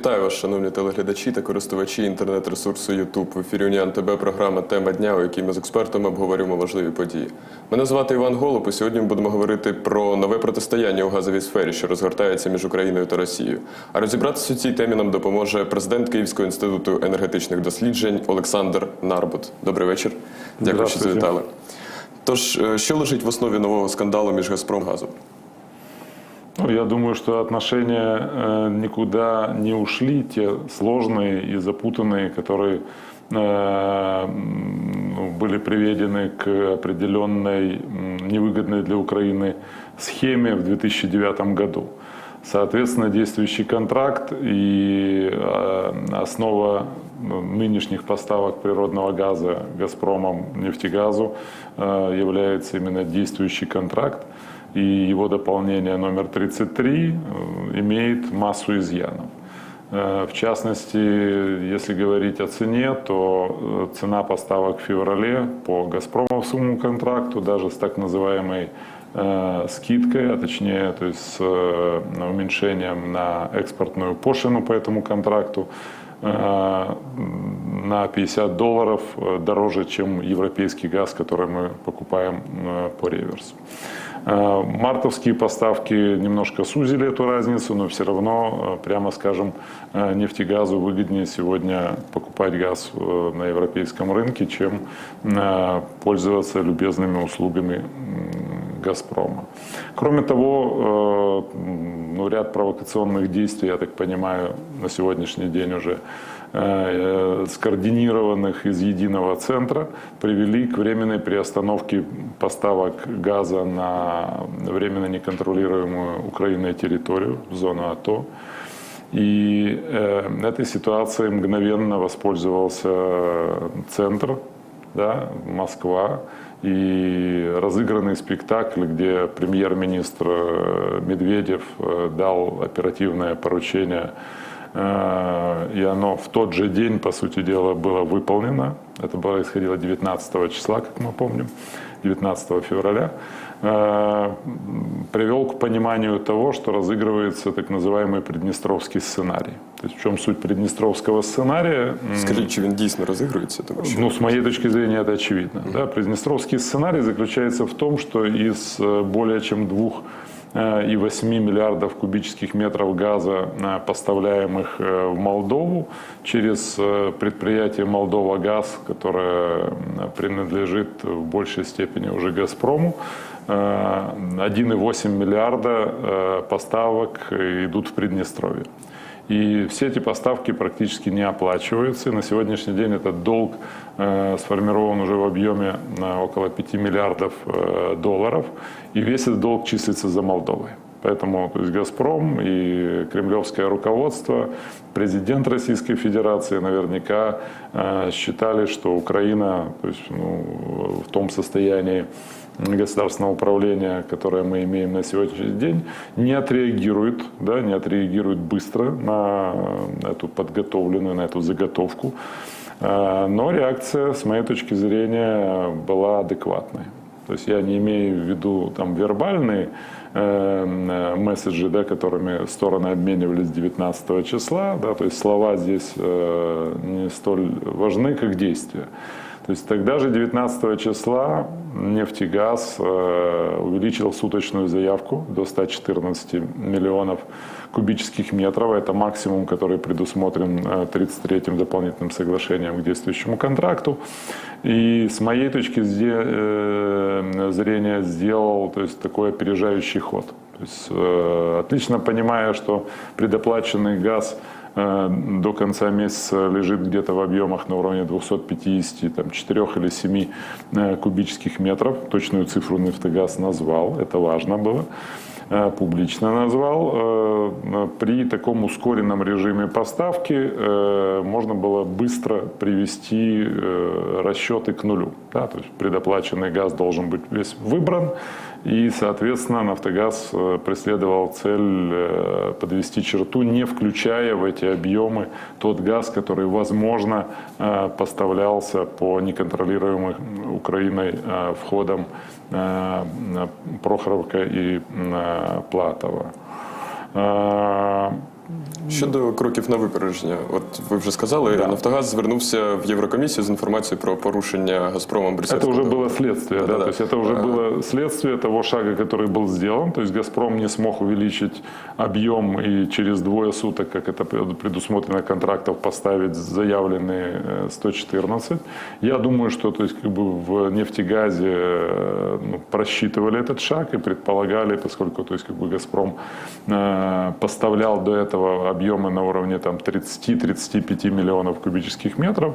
Вітаю вас, шановні телеглядачі та користувачі інтернет-ресурсу YouTube. В ефірі Уніан ТБ програма Тема дня, у якій ми з експертами обговорюємо важливі події. Мене звати Іван Голуб, і сьогодні ми будемо говорити про нове протистояння у газовій сфері, що розгортається між Україною та Росією. А розібратися у цій темі нам допоможе президент Київського інституту енергетичних досліджень Олександр Нарбут. Добрий вечір. Дякую, що завітали. Тож, е, що лежить в основі нового скандалу між Газпромгазом? Я думаю, что отношения э, никуда не ушли, те сложные и запутанные, которые э, были приведены к определенной невыгодной для Украины схеме в 2009 году. Соответственно, действующий контракт и э, основа нынешних поставок природного газа «Газпромом» нефтегазу является именно действующий контракт. И его дополнение номер 33 э, имеет массу изъянов. Э, В частности, если говорить о цене, то э, цена поставок в феврале по «Газпромовскому» контракту, даже с так называемой скидкой, а точнее, то есть с уменьшением на экспортную пошлину по этому контракту, на 50 долларов дороже, чем европейский газ, который мы покупаем по реверсу. Э, Мартовские поставки немножко сузили эту разницу, но все равно, э, прямо скажем, э, нефтегазу выгоднее сегодня покупать газ на европейском рынке, чем пользоваться любезными услугами «Газпрома». Кроме того, ну, ряд провокационных действий, я так понимаю, на сегодняшний день уже скоординированных из единого центра привели к временной приостановке поставок газа на временно неконтролируемую Украиной территорию, в зону АТО. И э, этой ситуацией мгновенно воспользовался центр, да, Москва, и разыгранный спектакль, где премьер-министр э, Медведев э, дал оперативное поручение Э, и оно в тот же день, по сути дела, было выполнено. Это происходило 19 числа, как мы помним, 19 февраля. Э, Привел к пониманию того, что разыгрывается так называемый приднестровский сценарий. То есть в чем суть приднестровского сценария? М, Скажіть, чи він дійсно розігрується? Тому що ну, с моей точки зрения, это очевидно. Да? Приднестровский сценарий заключается в том, что из э, более чем двух э, и 8 миллиардов кубических метров газа, э, поставляемых э, в Молдову через э, предприятие Молдова Газ, которое принадлежит в большей степени уже Газпрому, э, 1,8 миллиарда э, поставок идут в Приднестровье. И все эти поставки практически не оплачиваются. И на сегодняшний день этот долг э, сформирован уже в объеме на около 5 миллиардов э, долларов. И весь этот долг числится за Молдовой. Поэтому то есть «Газпром» и кремлевское руководство, президент Российской Федерации наверняка э, считали, что Украина то есть, ну, в том состоянии государственного управления, которое мы имеем на сегодняшний день, не отреагирует, да, не отреагирует быстро на эту подготовленную, на эту заготовку. Э, Но реакция, с моей точки зрения, была адекватной. То есть я не имею в виду там вербальные э, месседжи, да, которыми стороны обменивались 19 числа, да, то есть слова здесь э, не столь важны, как действия. То есть тогда же 19 числа нефтегаз э, увеличил суточную заявку до 114 миллионов кубических метров. Это максимум, который предусмотрен э, 33-м дополнительным соглашением к действующему контракту. И с моей точки э, зрения сделал то есть, такой опережающий ход. То есть, э, отлично понимая, что предоплаченный газ э, до конца месяца лежит где-то в объемах на уровне 250, там, 4 или 7 э, кубических метров. Точную цифру нефтегаз назвал, это важно было э, публично назвал. Э, При таком ускоренном режиме поставки э, можно было быстро привести э, расчеты к нулю. Да? То есть предоплаченный газ должен быть весь выбран, и, соответственно, «Нафтогаз» э, преследовал цель э, подвести черту, не включая в эти объемы тот газ, который, возможно, э, поставлялся по неконтролируемым Украиной входам Прохоровка и Платова. Э, Щодо кроків на випередження, от ви вже сказали, Да. Нафтогаз звернувся в Єврокомісію з інформацією про порушення Газпромом Это Брюссельського уже договору. было следствие, да, Да-да-да. то есть это уже было следствие того шага, который был сделан, то есть «Газпром» не смог увеличить объем и через двое суток, как это пред- предусмотрено контрактов, поставить заявленные э, 114. Я думаю, что то есть, как бы в нефтегазе э, ну, просчитывали этот шаг и предполагали, поскольку то есть, как бы «Газпром» э, поставлял до этого объемы на уровне там, 30-35 миллионов кубических метров,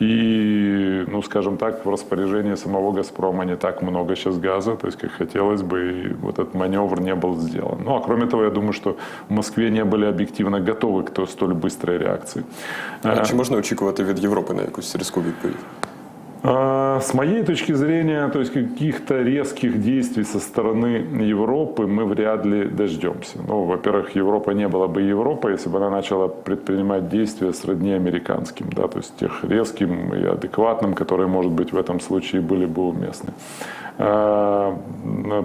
и, ну, скажем так, в распоряжении самого «Газпрома» не так много сейчас газа, то есть, как хотелось бы, и вот этот маневр не был сделан. Ну, а кроме того, я думаю, что в Москве не были объективно готовы к той- столь быстрой реакции. А Чи можна очікувати від Європи на якусь різку відповідь? А, С моей точки зрения, то есть каких-то резких действий со стороны Европы мы вряд ли дождемся. Ну, во-первых, Европа не была бы Европой, если бы она начала предпринимать действия сродни американским, да, то есть тех резким и адекватным, которые, может быть, в этом случае были бы уместны. А,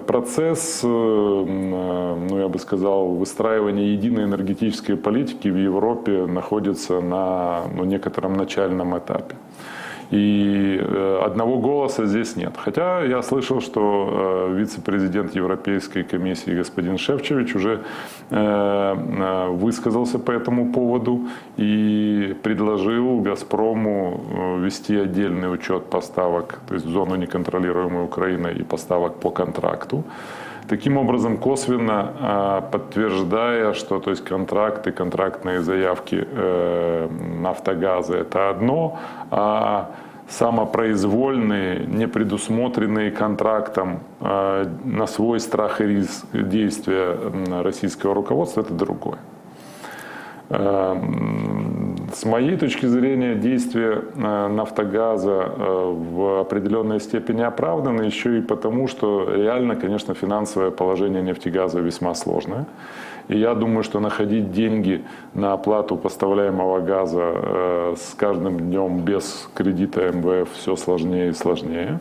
Процесс, э, ну, я бы сказал, выстраивания единой энергетической политики в Европе находится на ну, некотором начальном этапе. И э, одного голоса здесь нет. Хотя я слышал, что э, вице-президент Европейской комиссии господин Шевчевич уже э, высказался по этому поводу и предложил «Газпрому» вести отдельный учет поставок, то есть в зону неконтролируемой Украины и поставок по контракту. Таким образом, косвенно а, подтверждая, что то есть контракты, контрактные заявки э, Нафтогаза это одно, а самопроизвольные, не предусмотренные контрактом э, на свой страх и риск действия российского руководства это другое. С моей точки зрения, действия э, «Нафтогаза» э, в определенной степени оправданы еще и потому, что реально, конечно, финансовое положение «Нефтегаза» весьма сложное. И я думаю, что находить деньги на оплату поставляемого газа э, с каждым днем без кредита МВФ все сложнее и сложнее.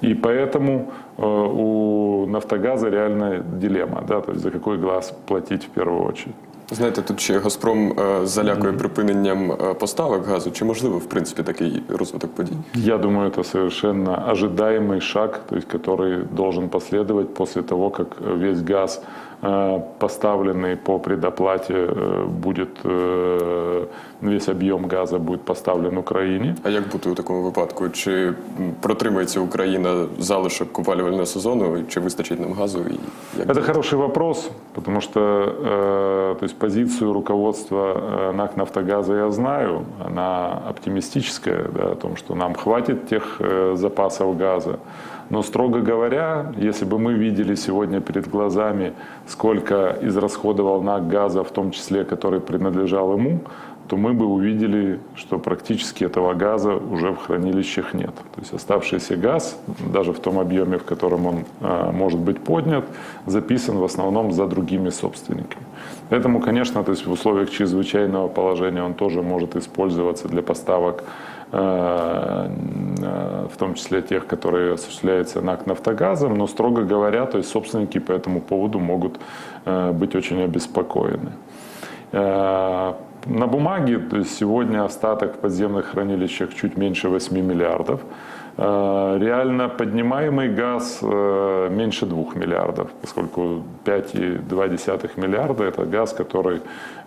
И поэтому у «Нафтогаза» реальная дилемма, да, то есть за какой глаз платить в первую очередь. Знаєте, тут ще Газпром е, залякує припиненням е, поставок газу. Чи можливо, в принципі, такий розвиток подій? Я думаю, это совершенно ожидаемый шаг, то есть, который должен последовать после того, как весь газ, э, поставленный по предоплате, э, будет, э, весь объем газа будет поставлен Украине. А як бути у такому випадку? Чи м, протримається Україна залишок опалювального сезону, чи вистачить нам газу? І як Это хороший вопрос, потому что э, то есть позицию руководства э, НАК «Нафтогаза» я знаю. Она оптимистическая, да, о том, что нам хватит тех э, запасов газа. Но, строго говоря, если бы мы видели сегодня перед глазами, сколько израсходовал НАК газа, в том числе, который принадлежал ему, то мы бы увидели, что практически этого газа уже в хранилищах нет. То есть оставшийся газ, даже в том объеме, в котором он э, может быть поднят, записан в основном за другими собственниками. Поэтому, конечно, то есть в условиях чрезвычайного положения он тоже может использоваться для поставок, в том числе тех, которые осуществляются НАК «Нафтогазом», но, строго говоря, то есть собственники по этому поводу могут э, быть очень обеспокоены. Э, На бумаге то есть сегодня остаток в подземных хранилищах чуть меньше 8 миллиардов. Э, Реально поднимаемый газ э, меньше 2 миллиардов, поскольку 5,2 миллиарда – это газ, который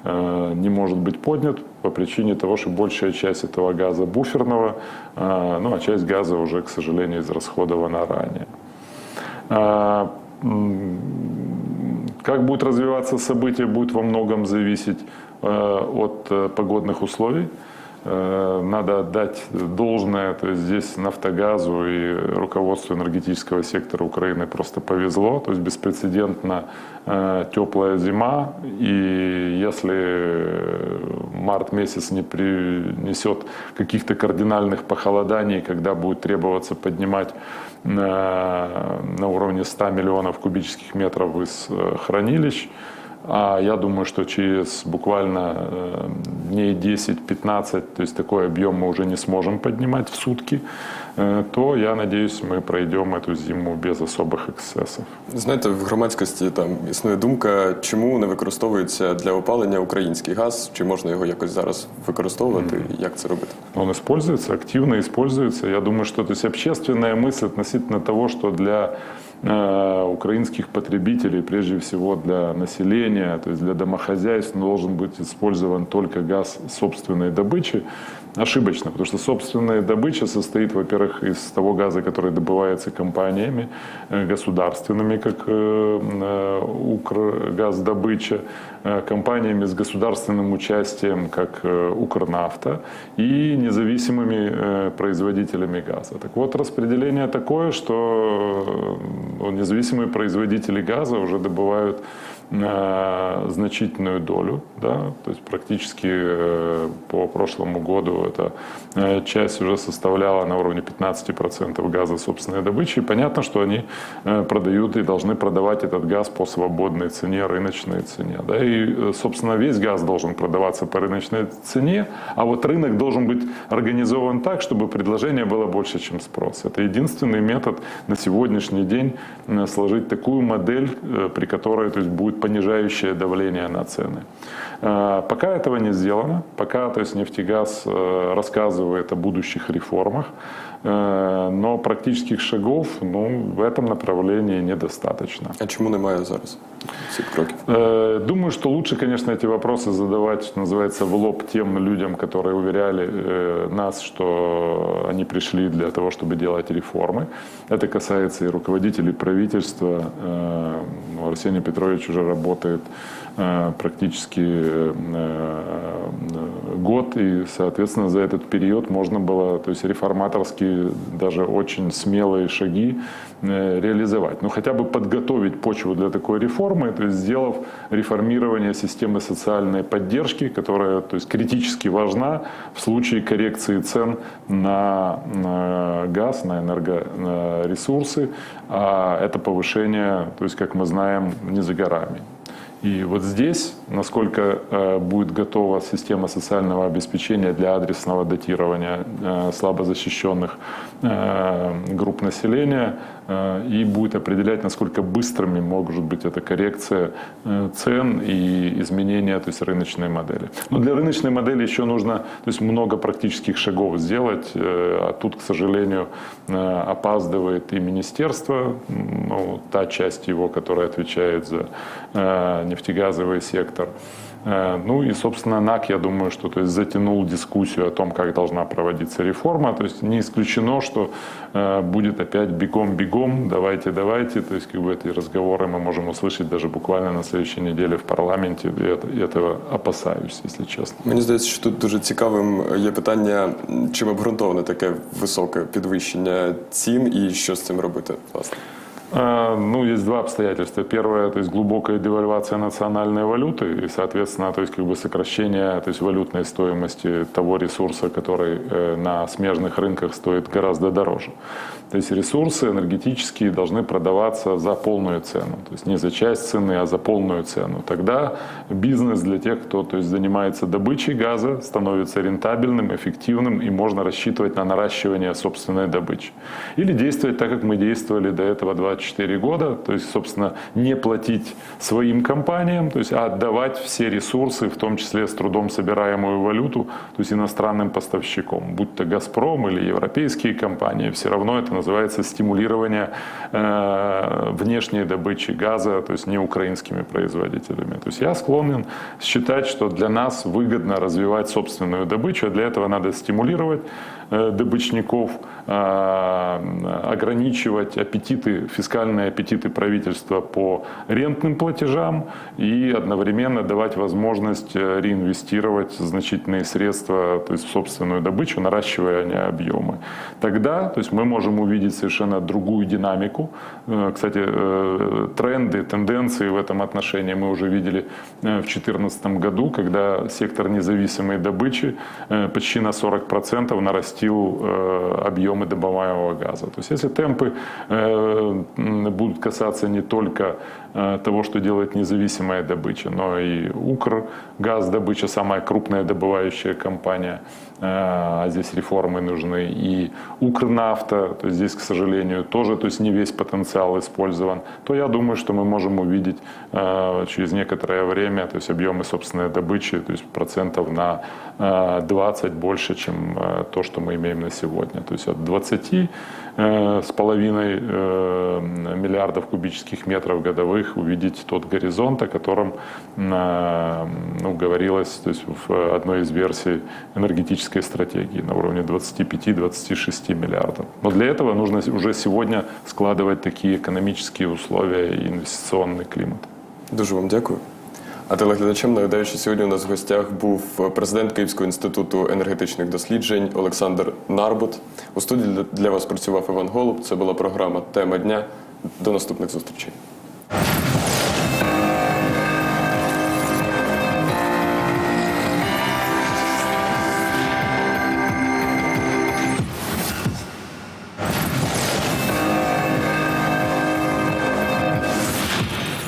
э, не может быть поднят по причине того, что большая часть этого газа буферного, ну а часть газа уже, к сожалению, израсходована ранее. Как будут развиваться события, будет во многом зависеть от погодных условий. Э, Надо отдать должное, то есть здесь Нафтогазу и руководству энергетического сектора Украины просто повезло, то есть беспрецедентно э, теплая зима, и если март месяц не принесет каких-то кардинальных похолоданий, когда будет требоваться поднимать на, на уровне 100 миллионов кубических метров из э, хранилищ, А я думаю, что через буквально э, дней 10-15, то есть такой объем мы уже не сможем поднимать в сутки, э, то я надеюсь, мы пройдем эту зиму без особых эксцессов. Знаєте, в громадськості там існує думка, чому не використовується для опалення український газ, чи можна його якось зараз використовувати, і як це робити? Он используется, активно используется. Я думаю, что то есть общественная мысль относительно того, что для э, украинских потребителей, прежде всего для населения, то есть для домохозяйств, должен быть использован только газ собственной добычи, ошибочно, потому что собственная добыча состоит, во-первых, из того газа, который добывается компаниями э, государственными, как э, э, Укргаздобыча, компаниями с государственным участием, как Укрнафта, и независимыми производителями газа. Так вот, распределение такое, что независимые производители газа уже добывают значительную долю, да, то есть практически э, по прошлому году эта э, часть уже составляла на уровне 15% газа собственной добычи. И понятно, что они э, продают и должны продавать этот газ по свободной цене, рыночной цене. Да, и, собственно, весь газ должен продаваться по рыночной цене, а вот рынок должен быть организован так, чтобы предложение было больше, чем спрос. Это единственный метод на сегодняшний день сложить такую модель, при которой то есть, будет понижающее давление на цены. Э, Пока этого не сделано, пока то есть, нефтегаз э, рассказывает о будущих реформах, но практических шагов ну, в этом направлении недостаточно. А чому немає зараз цих кроків? Э, Думаю, что лучше, конечно, эти вопросы задавать, что называется, в лоб тем людям, которые уверяли э, нас, что они пришли для того, чтобы делать реформы. Это касается и руководителей правительства. Э, ну, Арсений Петрович уже работает э, практически э, э, год, и, соответственно, за этот период можно было, то есть реформаторские, даже очень смелые шаги э, реализовать. Ну, хотя бы подготовить почву для такой реформы, то есть сделав реформирование системы социальной поддержки, которая то есть, критически важна в случае коррекции цен на э, газ, на энергоресурсы, а это повышение, то есть, как мы знаем, не за горами. И вот здесь, насколько э, будет готова система социального обеспечения для адресного датирования э, слабо защищенных э, групп населения, и будет определять, насколько быстрыми может быть эта коррекция э, цен и изменение то есть, рыночной модели. Но для рыночной модели еще нужно то есть, много практических шагов сделать, э, а тут, к сожалению, э, опаздывает и министерство, ну, та часть его, которая отвечает за э, нефтегазовый сектор. Э, Ну и, собственно, НАК, я думаю, что то есть, затянул дискуссию о том, как должна проводиться реформа. То есть не исключено, что э, будет опять бегом-бегом, давайте-давайте. То есть как бы эти разговоры мы можем услышать даже буквально на следующей неделе в парламенте. И это- и этого опасаюсь, если честно. Мені здається, що тут дуже цікавим є питання, чим обґрунтоване таке високе підвищення цін і що з цим робити, власне. А, Ну, есть два обстоятельства. Первое, то есть глубокая девальвация национальной валюты и, соответственно, то есть как бы сокращение то есть валютной стоимости того ресурса, который э, на смежных рынках стоит гораздо дороже. То есть ресурсы энергетические должны продаваться за полную цену, то есть не за часть цены, а за полную цену. Тогда бизнес для тех, кто то есть, занимается добычей газа, становится рентабельным, эффективным и можно рассчитывать на наращивание собственной добычи. Или действовать так, как мы действовали до этого 24 года, то есть, собственно, не платить своим компаниям, то есть, а отдавать все ресурсы, в том числе с трудом собираемую валюту, то есть иностранным поставщикам, будь то «Газпром» или европейские компании, все равно это называется стимулирование э, внешней добычи газа, то есть не украинскими производителями. То есть я склонен считать, что для нас выгодно развивать собственную добычу, а для этого надо стимулировать э, добычников, э, ограничивать аппетиты, фискальные аппетиты правительства по рентным платежам и одновременно давать возможность реинвестировать значительные средства то есть в собственную добычу, наращивая объемы. Тогда то есть мы можем увидеть совершенно другую динамику. Э, Кстати, э, тренды, тенденции в этом отношении мы уже видели э, в 2014 году, когда сектор независимой добычи почти на 40% нарастил объемы добываемого газа. То есть если темпы будут касаться не только того, что делает независимая добыча, но и Укргаз добыча самая крупная добывающая компания, э, а здесь реформы нужны, и Укрнафта, то есть здесь, к сожалению, тоже то есть не весь потенциал использован, то я думаю, что мы можем увидеть э, через некоторое время то есть объемы собственной добычи, то есть процентов на э, 20 больше, чем э, то, что мы имеем на сегодня. То есть от 20 э, с половиной э, миллиардов кубических метров годовых увидеть тот горизонт, о котором э, ну, говорилось то есть в одной из версий энергетической стратегии на уровне 25-26 миллиардов. Но для этого нужно уже сегодня складывать такие экономические условия и инвестиционный климат. Дуже вам дякую. А телеглядачам нагадаю, що сьогодні у нас в гостях був президент Київського інституту енергетичних досліджень Олександр Нарбут. У студії для- вас працював Іван Голуб. Це була програма Тема дня. До наступних зустрічей.